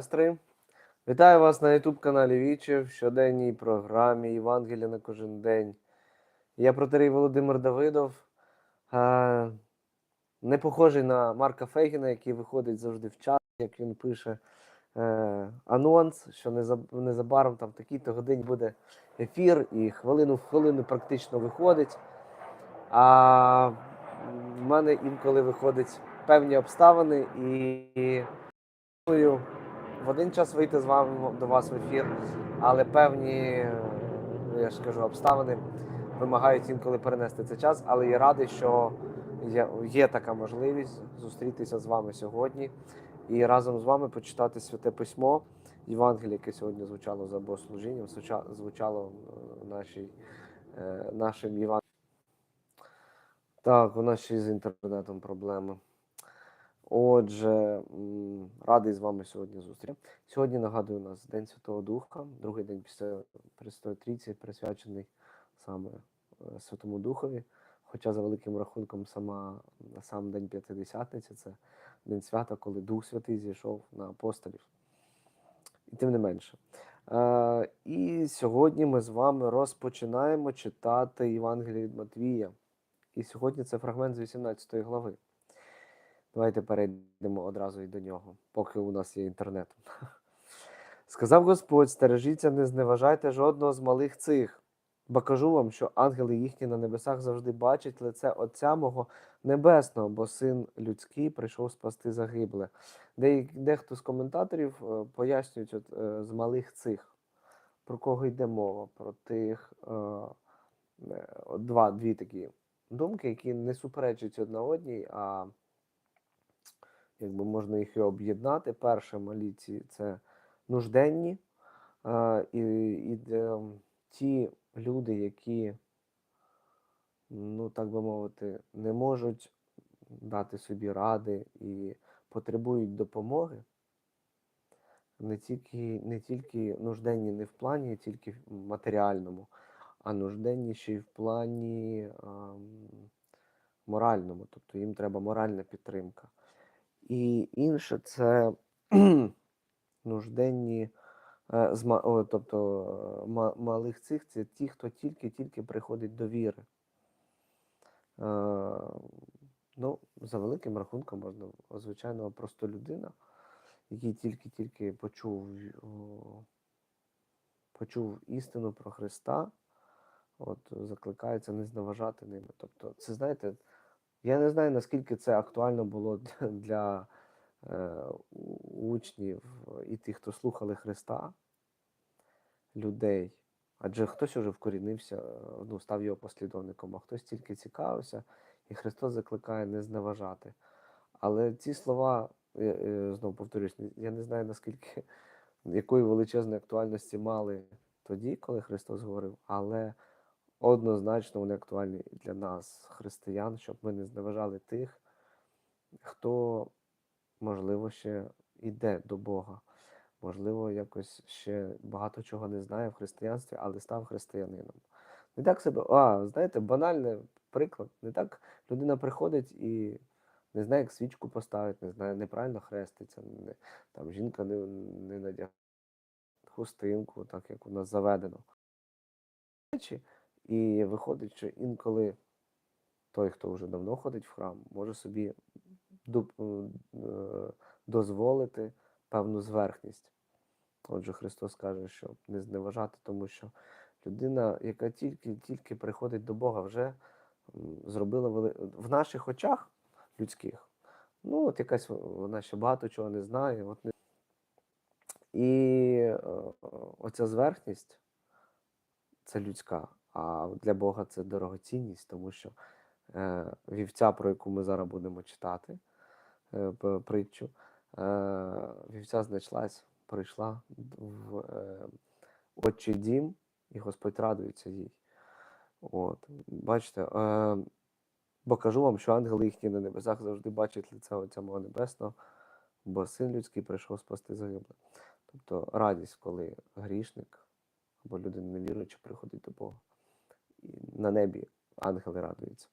сестри. Вітаю вас на YouTube каналі Віче в щоденній програмі Євангелія на кожен день. Я протерей Володимир Давидов. Не похожий на Марка Фейгіна, який виходить завжди в час, як він пише е, анонс, що незабаром там в такій-то годині буде ефір, і хвилину в хвилину практично виходить. А в мене інколи виходить певні обставини і в один час вийти з вами до вас в ефір, але певні, е, я ж кажу, обставини вимагають інколи перенести цей час. Але я радий, що є, є така можливість зустрітися з вами сьогодні і разом з вами почитати святе письмо. Євангеліє, яке сьогодні звучало за богослужінням, звучало нашій, е, нашим Євангелієм. Так, у нас ще з інтернетом проблеми. Отже, радий з вами сьогодні зустріти. Сьогодні нагадую у нас День Святого Духа, другий день після Престої Трійці, присвячений саме е, Святому Духові. Хоча за великим рахунком сама сам День П'ятидесятниці це день свята, коли Дух Святий зійшов на апостолів. І тим не менше. Е, і сьогодні ми з вами розпочинаємо читати Євангеліє від Матвія. І сьогодні це фрагмент з 18 глави. Давайте перейдемо одразу і до нього, поки у нас є інтернет. Сказав Господь: стережіться, не зневажайте жодного з малих цих, бо кажу вам, що ангели їхні на небесах завжди бачать лице Отця мого Небесного, бо син людський прийшов спасти загибле. Де, дехто з коментаторів е, пояснюють от, е, з малих цих, про кого йде мова, про тих е, два, дві такі думки, які не суперечать одна одній, а якби можна їх і об'єднати. Перше маліці це нужденні, е, і, і е, ті люди, які, ну так би мовити, не можуть дати собі ради і потребують допомоги. Не тільки, не тільки нужденні не в плані тільки матеріальному, а нужденні ще й в плані ем, моральному, тобто їм треба моральна підтримка. І інше це нужденні, е, тобто малих цих це ті, хто тільки-тільки приходить до віри. Е, Ну, за великим рахунком можна, звичайно, просто людина, який тільки-тільки почув, почув істину про Христа, от закликається не зневажати ними. Тобто, це знаєте, я не знаю, наскільки це актуально було для, е, учнів і тих, хто слухали Христа, людей. Адже хтось уже вкорінився, ну, став його послідовником, а хтось тільки цікавився, і Христос закликає не зневажати. Але ці слова, е, знову повторюсь, я не знаю наскільки якої величезної актуальності мали тоді, коли Христос говорив, але однозначно вони актуальні для нас, християн, щоб ми не зневажали тих, хто, можливо, ще йде до Бога. Можливо, якось ще багато чого не знає в християнстві, але став християнином. Не так себе, а, знаєте, банальний приклад. Не так людина приходить і не знає, як свічку поставити, не знає, неправильно хреститься, не, там жінка не, не надягає хустинку, так як у нас заведено. І виходить, що інколи той, хто вже давно ходить в храм, може собі е, дозволити певну зверхність. Отже, Христос каже, що не зневажати, тому що людина, яка тільки, тільки приходить до Бога, вже зробила вели... в наших очах людських. Ну, от якась вона ще багато чого не знає. От не... І е, оця зверхність це людська, а для Бога це дорогоцінність, тому що е, вівця, про яку ми зараз будемо читати, е, притчу, е, вівця знайшлась, прийшла в е, отчий дім, і Господь радується їй. От, бачите, е, бо кажу вам, що ангели їхні на небесах завжди бачать лице Отця мого Небесного, бо син людський прийшов спасти загибле. Тобто радість, коли грішник або людина невіруюча приходить до Бога. На небі ангели радуються.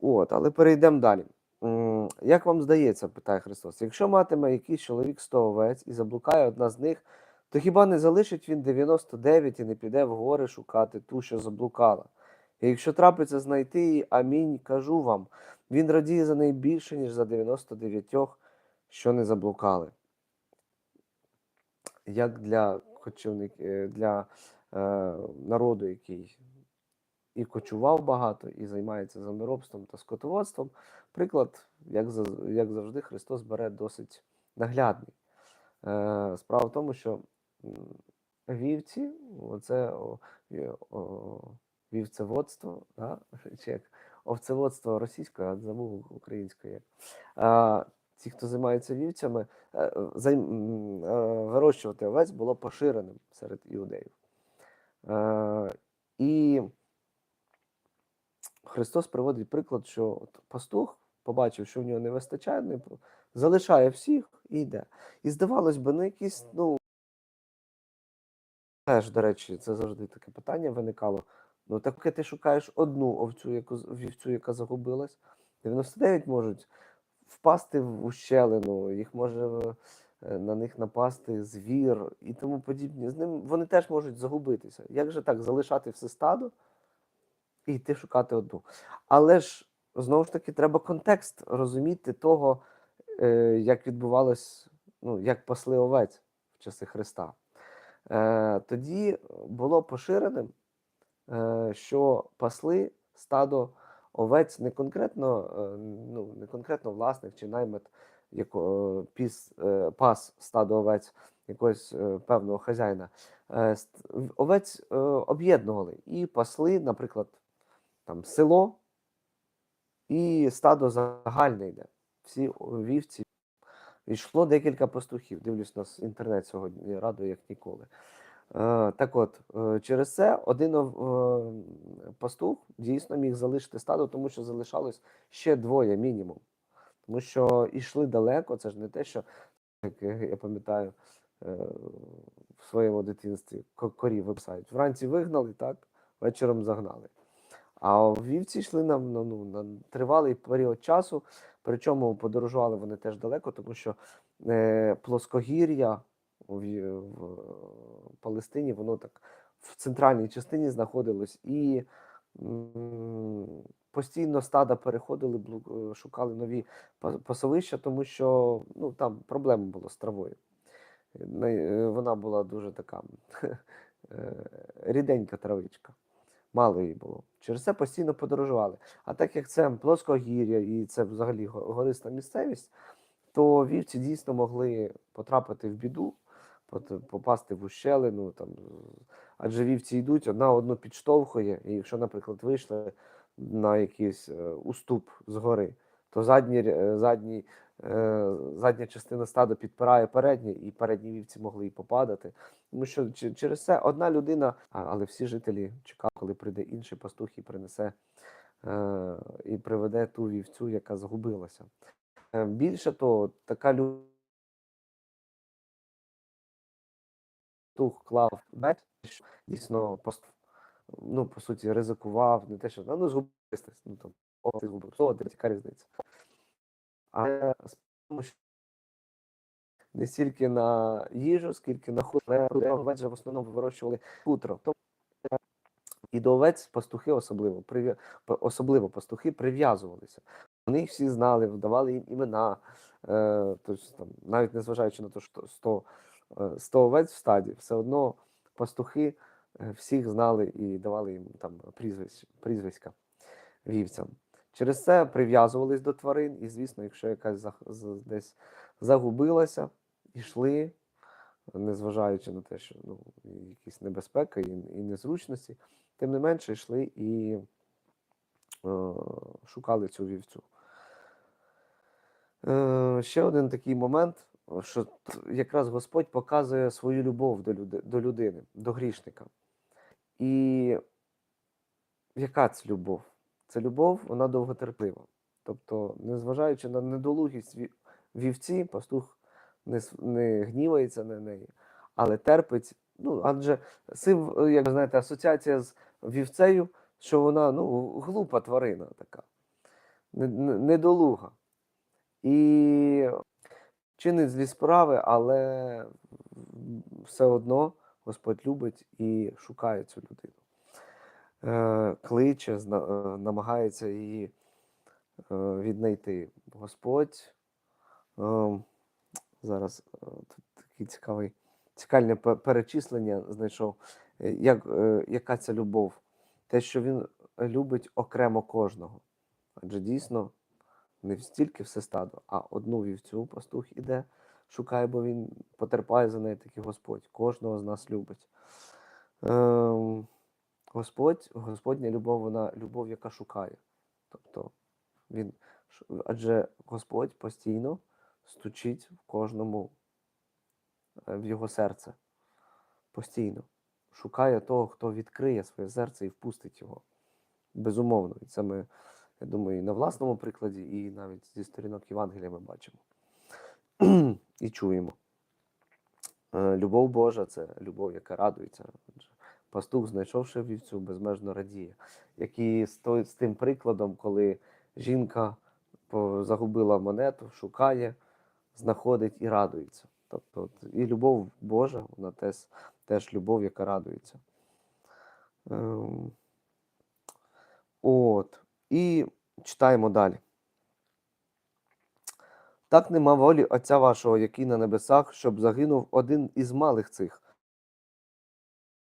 От, але перейдемо далі. як вам здається, питає Христос, якщо матиме якийсь чоловік 100 овець і заблукає одна з них, то хіба не залишить він 99 і не піде в гори шукати ту, що заблукала? І якщо трапиться знайти її, амінь, кажу вам, він радіє за неї більше, ніж за 99, що не заблукали. Як для кочівник, е, для е, народу, який і кочував багато, і займається землеробством та скотоводством, приклад, як, як завжди, Христос бере досить наглядний. Е, Справа в тому, що вівці, оце вівцеводство, да? чи як овцеводство російською, а забув українською. Ті, хто займається вівцями, е, е, вирощувати овець було поширеним серед іудеїв. Е, І Христос приводить приклад, що от пастух побачив, що в нього не вистачає, не по- залишає всіх і йде. І здавалось би, ну якісь, ну. Теж, до речі, це завжди таке питання виникало. Ну, таке ти шукаєш одну овцю, яку, вівцю, яка загубилась. 99 можуть впасти в ущелину, їх може е, на них напасти звір і тому подібне. З ним вони теж можуть загубитися. Як же так залишати все стадо і йти шукати одну? Але ж знову ж таки треба контекст розуміти того, е, як відбувалось, ну, як пасли овець в часи Христа. Е, Тоді було поширеним, е, що пасли стадо овець не конкретно, е, ну, не конкретно власник чи наймит яко, піс, е, пас стадо овець якогось е, певного хазяїна. Е, Овець е, об'єднували і пасли, наприклад, там село і стадо загальне йде. Всі вівці. Йшло декілька пастухів. Дивлюсь, нас інтернет сьогодні радує, як ніколи. Е, так от, е, через це один е, пастух дійсно міг залишити стадо, тому що залишалось ще двоє мінімум. Тому що йшли далеко, це ж не те, що, як я пам'ятаю, е, в своєму дитинстві ко- корів виписають. Вранці вигнали, так, вечором загнали. А вівці йшли на, на, ну, на тривалий період часу, причому подорожували вони теж далеко, тому що е, плоскогір'я в, в Палестині, воно так в центральній частині знаходилось, і постійно стада переходили, е, шукали нові пасовища, тому що ну, там проблема була з травою. Е, Вона була дуже така е, ріденька травичка. Мало її було. Через це постійно подорожували. А так як це плоскогір'я і це взагалі гориста місцевість, то вівці дійсно могли потрапити в біду, попасти в ущелину. Там, адже вівці йдуть, одна одну підштовхує, і якщо, наприклад, вийшли на якийсь е, уступ з гори, то задні, ря- задні, е, задня частина стада підпирає передні, і передні вівці могли і попадати. Тому що через це одна людина, але всі жителі чекали, коли прийде інший пастух і принесе е, і приведе ту вівцю, яка загубилася. Е, Більше того, така лю- пастух клав бет, що дійсно пост, ну, по суті, ризикував, не те, що ну, згубився, ну там, о, ти згубив, о, яка різниця. Але не стільки на їжу, скільки на хутро. Овець же в основному вирощували хутро. І до овець пастухи особливо, особливо пастухи прив'язувалися. Вони всі знали, давали їм імена. Е, тобто, там, навіть незважаючи на те, що 100, е, 100 овець в стаді, все одно пастухи е, всіх знали і давали їм там прізвиська вівцям. Через це прив'язувались до тварин, і, звісно, якщо якась десь загубилася, йшли, незважаючи на те, що ну, якісь небезпека і, і незручності, тим не менше йшли і е, шукали цю вівцю. Е, ще один такий момент, що якраз Господь показує свою любов до, люди, до людини, до грішника. І яка це любов? Це любов, вона довготерплива. Тобто, незважаючи на недолугість ві- вівці, пастух не, не гнівається на неї, але терпить. Ну, адже сим, е, як ви знаєте, асоціація з вівцею, що вона ну, глупа тварина така, не- не- недолуга. І чинить злі справи, але все одно Господь любить і шукає цю людину. Е, Кличе, е, намагається її е, віднайти. Господь. е, Зараз е, тут такий цікавий, цікаве перечислення знайшов. Е, Як, е, яка це любов? Те, що він любить окремо кожного. Адже дійсно не стільки все стадо, а одну вівцю пастух іде, шукає, бо він потерпає за неї такий Господь. Кожного з нас любить. Ем, Господь, Господня любов, вона любов, яка шукає. Тобто він, адже Господь постійно стучить в кожному е, в його серце. Постійно. Шукає того, хто відкриє своє серце і впустить його. Безумовно. І це ми, я думаю, і на власному прикладі, і навіть зі сторінок Євангелія ми бачимо і чуємо. Е, Любов Божа це любов, яка радується. Адже Пастух, знайшовши вівцю, безмежно радіє. Як і з, тим прикладом, коли жінка загубила монету, шукає, знаходить і радується. Тобто і любов Божа, вона теж, теж любов, яка радується. Ем, От. І читаємо далі. Так нема волі Отця вашого, який на небесах, щоб загинув один із малих цих.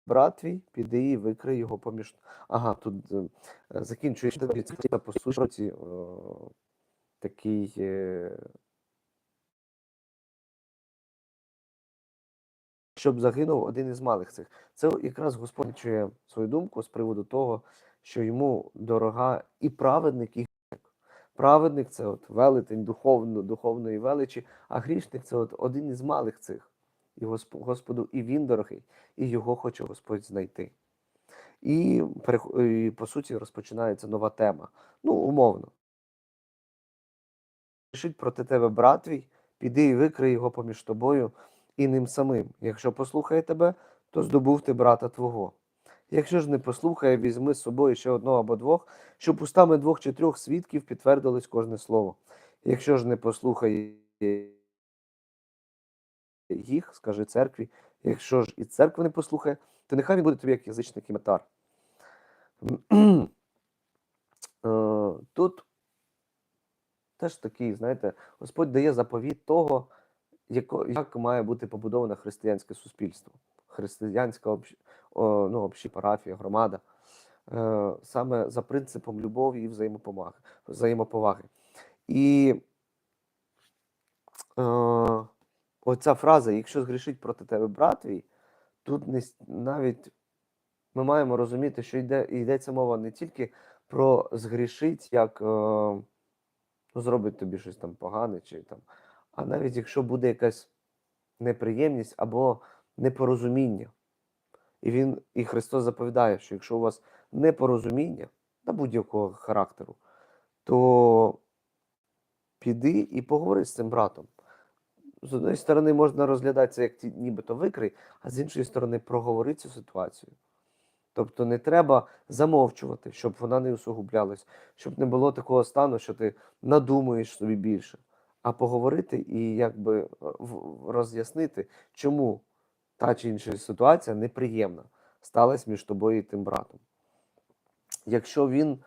Брат твій, піди і викрий його поміж. Ага, тут е, е, по суті е, такий. е, Щоб загинув один із малих цих. Це якраз Господь чує свою думку з приводу того, що йому дорога і праведник, і грішник. Праведник це от велетень духовно, духовної величі, а грішник це от один із малих цих. І Госп- Господу і він дорогий, і його хоче Господь знайти. І, по суті розпочинається нова тема. Ну, умовно. Рішить проти тебе брат твій, піди і викрий його поміж тобою і ним самим. Якщо послухає тебе, то здобув ти брата твого. Якщо ж не послухає, візьми з собою ще одного або двох, щоб устами двох чи трьох свідків підтвердилось кожне слово. Якщо ж не послухає їх, скажи церкві, якщо ж і церква не послухає, то нехай він буде тобі як язичник і. Е, Тут теж такий, знаєте, Господь дає заповіт того, як має бути побудоване християнське суспільство, християнська ну, парафія, громада, е, саме за принципом любові і взаємоповаги. І е, оця фраза, якщо згрішить проти тебе брат твій, тут не, навіть ми маємо розуміти, що йде, йдеться мова не тільки про згрішить, як е, ну, зробить тобі щось там погане, чи там, а навіть якщо буде якась неприємність або непорозуміння. І він, і Христос заповідає, що якщо у вас непорозуміння на будь-якого характеру, то піди і поговори з цим братом. З однієї сторони, можна розглядати це як нібито викрий, а з іншої сторони, проговори цю ситуацію. Тобто не треба замовчувати, щоб вона не усугублялась, щоб не було такого стану, що ти надумуєш собі більше, а поговорити і якби е, роз'яснити, чому та чи інша ситуація неприємна сталася між тобою і тим братом. Якщо він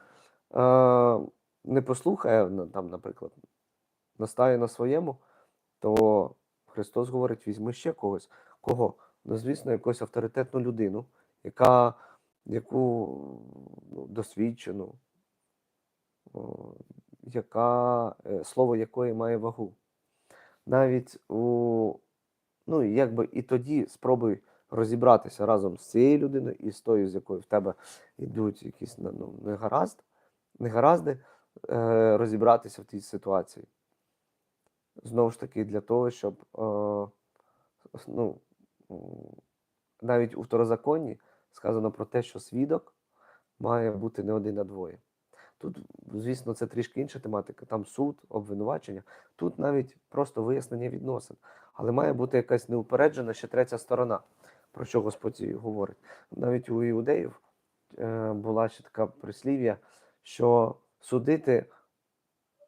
е, не послухає, там, наприклад, настає на своєму, то Христос говорить: візьми ще когось. Кого? Ну, звісно, якусь авторитетну людину, яка, яку ну, досвідчену, яка, е, слово якої має вагу. Навіть у, ну, якби і тоді спробуй розібратися разом з цією людиною і з тою, з якою в тебе йдуть якісь ну, негаразд, негаразди, е, розібратися в тій ситуації. Знову ж таки, для того, щоб е, ну, навіть у второзаконні сказано про те, що свідок має бути не один, а двоє. Тут, звісно, це трішки інша тематика. Там суд, обвинувачення. Тут навіть просто вияснення відносин. Але має бути якась неупереджена ще третя сторона, про що Господь говорить. Навіть у іудеїв е, була ще така прислів'я, що судити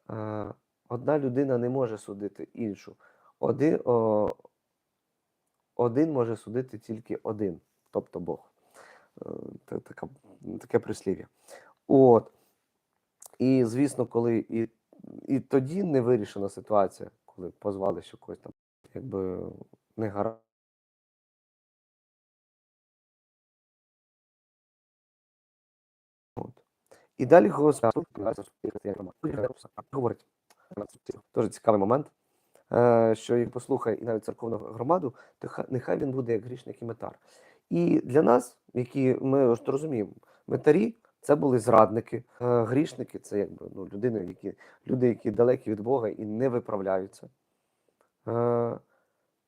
е, Одна людина не може судити іншу. Один, о, один може судити тільки один, тобто Бог. Е, Це така, таке прислів'я. От. І, звісно, коли і, і тоді не вирішена ситуація, коли позвали що когось там, якби не гаразд. І далі Господь говорить, дуже цікавий момент, е, що їх послухає і навіть церковну громаду, то нехай він буде як грішник і метар. І для нас, які ми ж розуміємо, метарі це були зрадники, е, грішники це якби ну, людини, які, люди, які далекі від Бога і не виправляються. Е,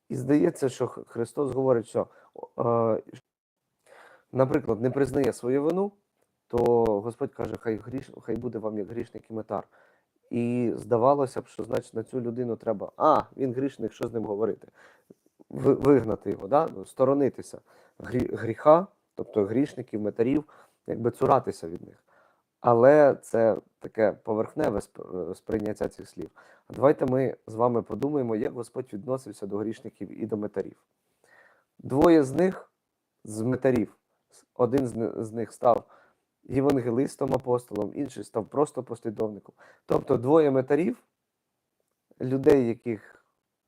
І здається, що Христос говорить, що, наприклад, не признає свою вину, то Господь каже, хай гріш, хай буде вам як грішник і метар. І здавалося б, що значить на цю людину треба, а, він грішник, що з ним говорити? Вигнати його, да? ну, сторонитися грі- гріха, тобто грішників, метарів, якби цуратися від них. Але це таке поверхневе е, сприйняття цих слів. Давайте ми з вами подумаємо, як Господь відносився до грішників і до метарів. Двоє з них, з метарів, один з них став євангелистом апостолом, інший став просто послідовником. Тобто двоє метарів, людей, яких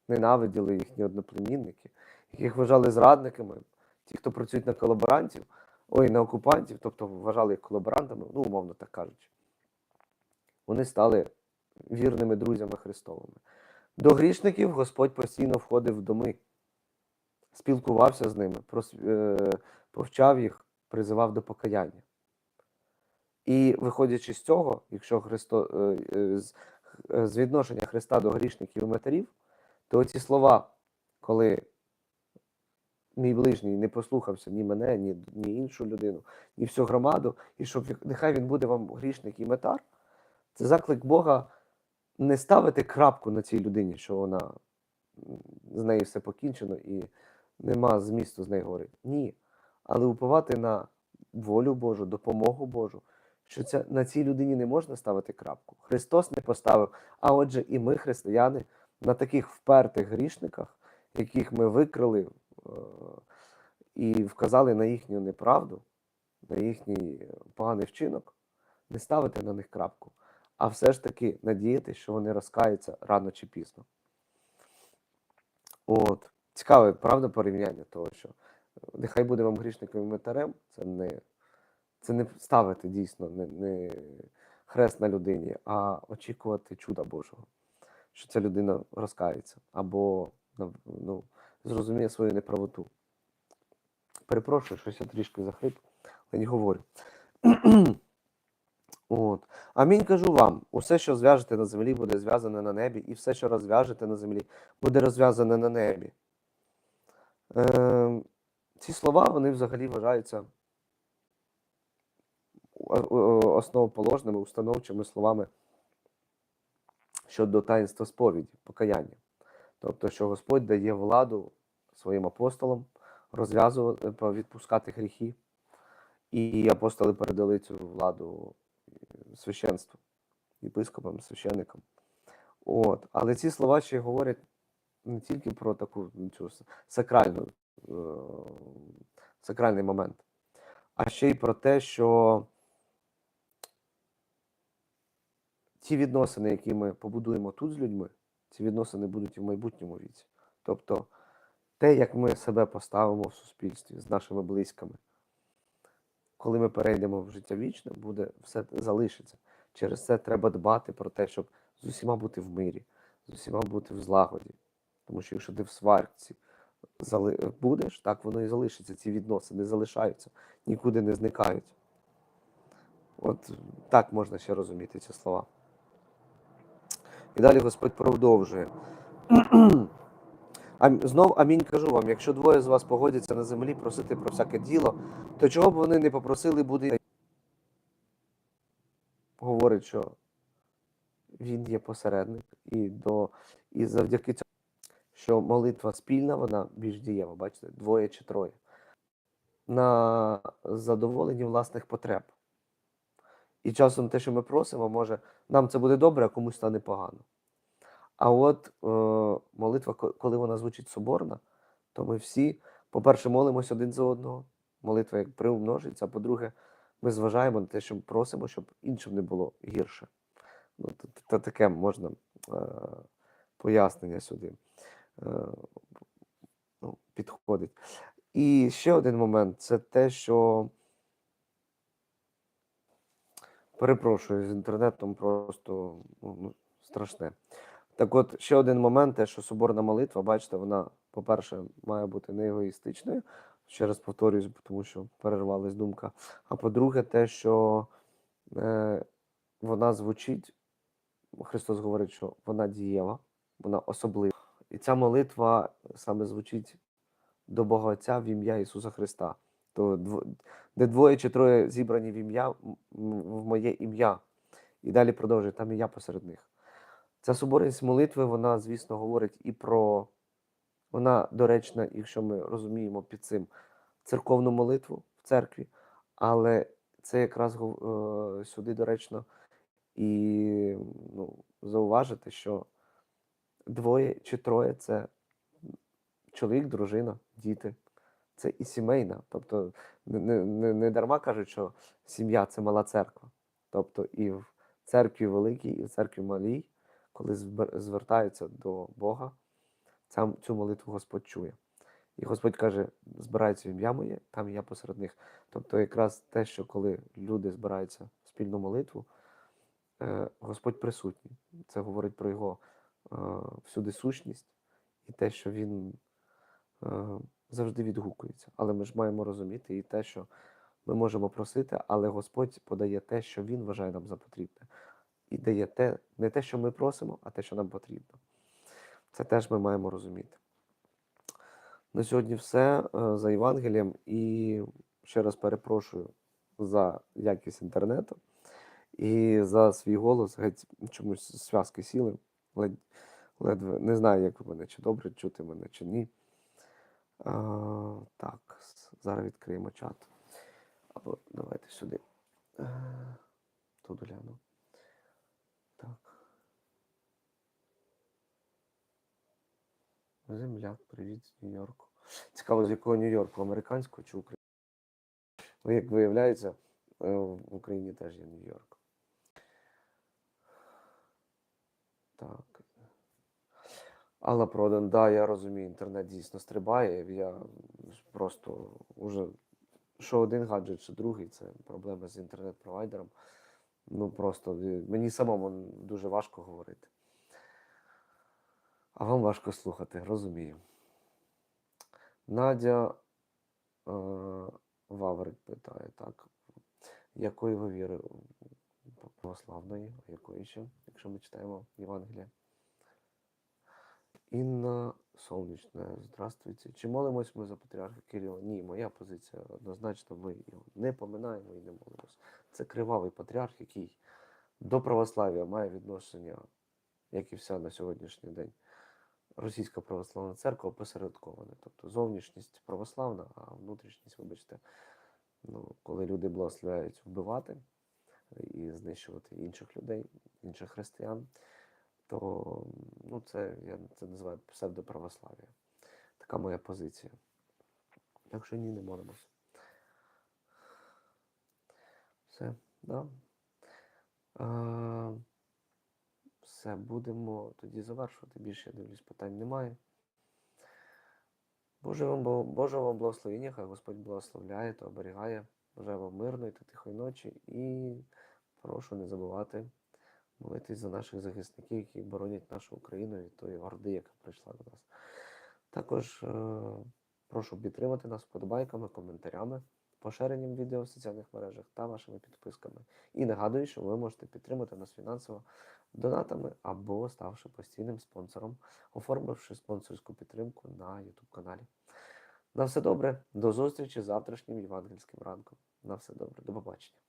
ненавиділи їхні одноплемінники, яких вважали зрадниками, ті, хто працюють на колаборантів, ой, на окупантів, тобто вважали їх колаборантами, ну, умовно так кажучи, вони стали вірними друзями Христовими. До грішників Господь постійно входив в доми, спілкувався з ними, е, повчав їх, призивав до покаяння. І виходячи з цього, якщо Христо, е, е, з, е, відношення Христа до грішників і матерів, то ці слова, коли мій ближній не послухався ні мене, ні, ні іншу людину, ні всю громаду, і щоб нехай він буде вам грішник і метар, це заклик Бога не ставити крапку на цій людині, що вона з нею все покінчено і нема змісту з нею говорити. Ні. Але уповати на волю Божу, допомогу Божу, що ця, на цій людині не можна ставити крапку. Христос не поставив, а отже, і ми, християни, на таких впертих грішниках, яких ми викрили е, і вказали на їхню неправду, на їхній поганий вчинок, не ставити на них крапку, а все ж таки надіятися, що вони розкаються рано чи пізно. От. Цікаве, правда, порівняння того, що нехай буде вам грішником і метарем, це не, це не ставити дійсно не, не хрест на людині, а очікувати чуда Божого, що ця людина розкається або ну, зрозуміє свою неправоту. Перепрошую, щось я трішки захрип, але не говорю. От. Амінь кажу вам: усе, що зв'яжете на землі, буде зв'язане на небі, і все, що розв'яжете на землі, буде розв'язане на небі. Е, ці слова вони взагалі вважаються основоположними, установчими словами щодо таїнства сповіді, покаяння. Тобто, що Господь дає владу своїм апостолам розв'язувати, відпускати гріхи, і апостоли передали цю владу е, священству, єпископам, священникам. От. Але ці слова ще говорять не тільки про таку цю сакральну, е, сакральний момент, а ще й про те, що ті відносини, які ми побудуємо тут з людьми, ці відносини будуть і в майбутньому віці. Тобто те, як ми себе поставимо в суспільстві з нашими близькими, коли ми перейдемо в життя вічне, буде все залишиться. Через це треба дбати про те, щоб з усіма бути в мирі, з усіма бути в злагоді. Тому що якщо ти в сварці будеш, так воно і залишиться. Ці відносини залишаються, нікуди не зникають. От так можна ще розуміти ці слова. І далі Господь продовжує. Ам- Знов амінь кажу вам, якщо двоє з вас погодяться на землі просити про всяке діло, то чого б вони не попросили, буде. Говорить, що він є посередник, і, до, і завдяки цьому, що молитва спільна, вона більш дієва, бачите, двоє чи троє. На задоволенні власних потреб. І часом те, що ми просимо, може, нам це буде добре, а комусь стане погано. А от е, молитва, коли вона звучить соборна, то ми всі, по-перше, молимось один за одного. Молитва як приумножиться, а по-друге, ми зважаємо на те, що просимо, щоб іншим не було гірше. Ну, то таке можна е, пояснення сюди е, ну, підходить. І ще один момент це те, що перепрошую з інтернетом просто ну, ну, страшне. Так от, ще один момент, те, що соборна молитва, бачите, вона, по-перше, має бути не егоїстичною. Ще раз повторюсь, тому що перервалась думка. А по-друге, те, що е, вона звучить, Христос говорить, що вона дієва, вона особлива. І ця молитва саме звучить до Бога Отця в ім'я Ісуса Христа. То де двоє чи троє зібрані в ім'я, в моє ім'я. І далі продовжує, там і я посеред них. Ця соборність молитви, вона, звісно, говорить і про. Вона доречна, якщо ми розуміємо під цим церковну молитву в церкві, але це якраз е, сюди доречно і ну, зауважити, що двоє чи троє це чоловік, дружина, діти. Це і сімейна. Тобто не, не, не, дарма кажуть, що сім'я це мала церква. Тобто і в церкві великій, і в церкві малій, коли звертаються до Бога, цю молитву Господь чує. І Господь каже: збираються в ім'я моє, там і я посеред них. Тобто, якраз те, що коли люди збираються в спільну молитву, е, Господь присутній. Це говорить про його е, всюди сущність і те, що він е, завжди відгукується. Але ми ж маємо розуміти і те, що ми можемо просити, але Господь подає те, що Він вважає нам за потрібне. І дає те, не те, що ми просимо, а те, що нам потрібно. Це теж ми маємо розуміти. На сьогодні все е, за Євангелієм. І ще раз перепрошую за якість інтернету і за свій голос. Геть чомусь зв'язки сіли. Ледь, ледве не знаю, як ви мене, чи добре чути мене, чи ні. Так, зараз відкриємо чат. Або давайте сюди. Е, Тут гляну. Так. Земляк, привіт з Нью-Йорку. Цікаво, з якого Нью-Йорку, американського чи українського? Ну, як виявляється, е, в Україні теж є Нью-Йорк. Так. Алла Продан, да, я розумію, інтернет дійсно стрибає. Я просто уже що один гаджет, що другий, це проблеми з інтернет-провайдером. Ну просто е, мені самому дуже важко говорити. А вам важко слухати, розумію. Надя е, Ваврик питає, так. Якої ви віри? Православної, а якої ще, якщо ми читаємо Євангелія? Інна Сонячна, здравствуйте. Чи молимось ми за патріарха Кирила? Ні, моя позиція однозначно, ми його не поминаємо і не молимось. Це кривавий патріарх, який до православ'я має відношення, як і вся на сьогоднішній день. Російська православна церква опосередкована. Тобто зовнішність православна, а внутрішність, вибачте, ну, коли люди благословляють вбивати і знищувати інших людей, інших християн, то ну, це я це називаю псевдоправослав'я. Така моя позиція. Так що ні, не молимося. Все, да. А, все, будемо тоді завершувати. Більше я дивлюсь, питань немає. Боже вам, Боже вам благословення, хай Господь благословляє та оберігає. Бажаю вам мирної та тихої ночі і прошу не забувати молитись за наших захисників, які боронять нашу Україну від тої орди, яка прийшла до нас. Також е, прошу підтримати нас вподобайками, коментарями, поширенням відео в соціальних мережах та вашими підписками. І нагадую, що ви можете підтримати нас фінансово донатами або ставши постійним спонсором, оформивши спонсорську підтримку на YouTube каналі. На все добре, до зустрічі завтрашнім євангельським ранком. На все добре, до побачення.